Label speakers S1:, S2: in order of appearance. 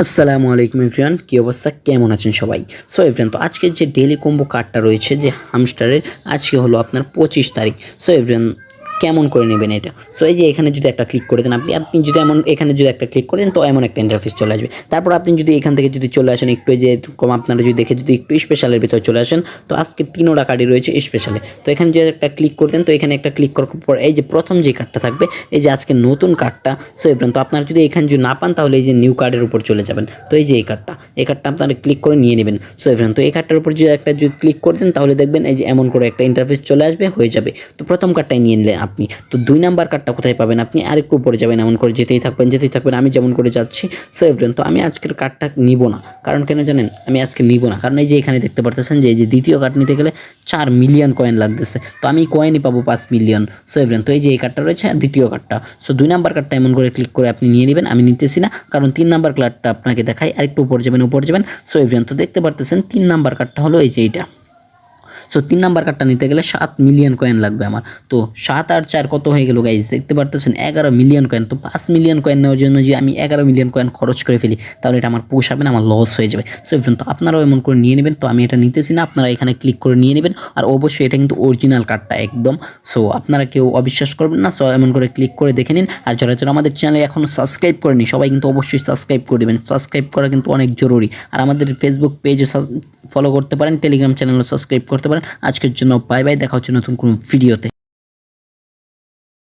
S1: আসসালামু আলাইকুম ইফরান কী অবস্থা? কেমন আছেন সবাই? সো এভরিওয়ান, তো আজকের যে ডেলি কম্বো কার্ডটা রয়েছে যে হামস্টারের আজকে হলো আপনার পঁচিশ তারিখ। সো এভরিওয়ান কেমন করে নেবেন এটা? সো এই যে এখানে যদি একটা ক্লিক করে দেন, আপনি আপনি যদি এমন, এখানে যদি একটা ক্লিক করে দেন তো এমন একটা ইন্টারফেস চলে আসবে। তারপর আপনি যদি এখান থেকে যদি চলে আসেন, একটু যে কম আপনারা যদি দেখে যদি একটু স্পেশালের ভিতরে চলে আসেন, তো আজকে তিনোটা কার্ডই রয়েছে স্পেশালে তো এখানে যদি একটা ক্লিক করে দেন, তো এখানে একটা ক্লিক করার পর এই যে প্রথম যে কার্ডটা থাকবে, এই যে আজকে নতুন কার্ডটা সো এভরিওয়ান তো আপনারা যদি এখানে যদি না পান, তাহলে এই যে নিউ কার্ডের উপর চলে যাবেন। তো এই যে এই কার্ডটা এই কার্ডটা আপনারা ক্লিক করে নিয়ে নেবেন। সো এভরিওয়ান তো এই কার্ডটার উপর যদি একটা যদি ক্লিক করে দেন, তাহলে দেখবেন এই যে এমন করে একটা ইন্টারফেস চলে আসবে, হয়ে যাবে। তো প্রথম কার্ডটাই নিয়ে নিলেন আপনি। তো দুই নাম্বার কার্ডটা কোথায় পাবেন আপনি? আরেকটু উপরে যাবেন, এমন করে যেতেই থাকবেন যেতেই থাকবেন। আমি যেমন করে যাচ্ছি সো তো আমি আজকের কার্ডটা নিব না। কারণ কেন জানেন? আমি আজকে নিব না। কারণ এই যে এখানে দেখতে পারতেছেন যে এই যে দ্বিতীয় কার্ড নিতে গেলে চার মিলিয়ন কয়েন লাগতেছে। তো আমি কয়েনই পাবো পাঁচ মিলিয়ন সো তো এই যে এই কার্ডটা রয়েছে দ্বিতীয় কার্ডটা সো দুই নাম্বার কার্ডটা এমন করে ক্লিক করে আপনি নিয়ে নেবেন। আমি নিতেছি না, কারণ তিন নাম্বার কার্ডটা আপনাকে দেখাই। আরেকটু উপরে যাবেন উপরে যাবেন। সো তো দেখতে পারতেছেন, তিন নাম্বার কার্ডটা হলো এই যে এইটা। সো তিন নাম্বার কার্ডটা নিতে গেলে সাত মিলিয়ন কয়েন লাগবে আমার। তো সাত আর চার কত হয়ে গেল গাইজ দেখতে পারতেছেন, এগারো মিলিয়ন কয়েন তো পাঁচ মিলিয়ন কয়েন নেওয়ার জন্য যে আমি এগারো মিলিয়ন কয়েন খরচ করে ফেলি, তাহলে এটা আমার পোষাবে না, আমার লস হয়ে যাবে। সো এভরিওয়ান তো আপনারাও এমন করে নিয়ে নেবেন। তো আমি এটা নিতেছি না, আপনারা এখানে ক্লিক করে নিয়ে নেবেন। আর অবশ্যই এটা কিন্তু অরিজিনাল কার্ডটা একদম। সো আপনারা কেউ অবিশ্বাস করবেন না সো এমন করে ক্লিক করে দেখে নিন। আর যারা যারা আমাদের চ্যানেলে এখনও সাবস্ক্রাইব করেনি সবাই কিন্তু অবশ্যই সাবস্ক্রাইব করে দেবেন। সাবস্ক্রাইব করা কিন্তু অনেক জরুরি। আর আমাদের ফেসবুক পেজে ফলো করতে পারেন টেলিগ্রাম চ্যানেলও সাবস্ক্রাইব করতে পারেন। আজকের জন্য বাই বাই দেখা হচ্ছে নতুন কোনো ভিডিওতে।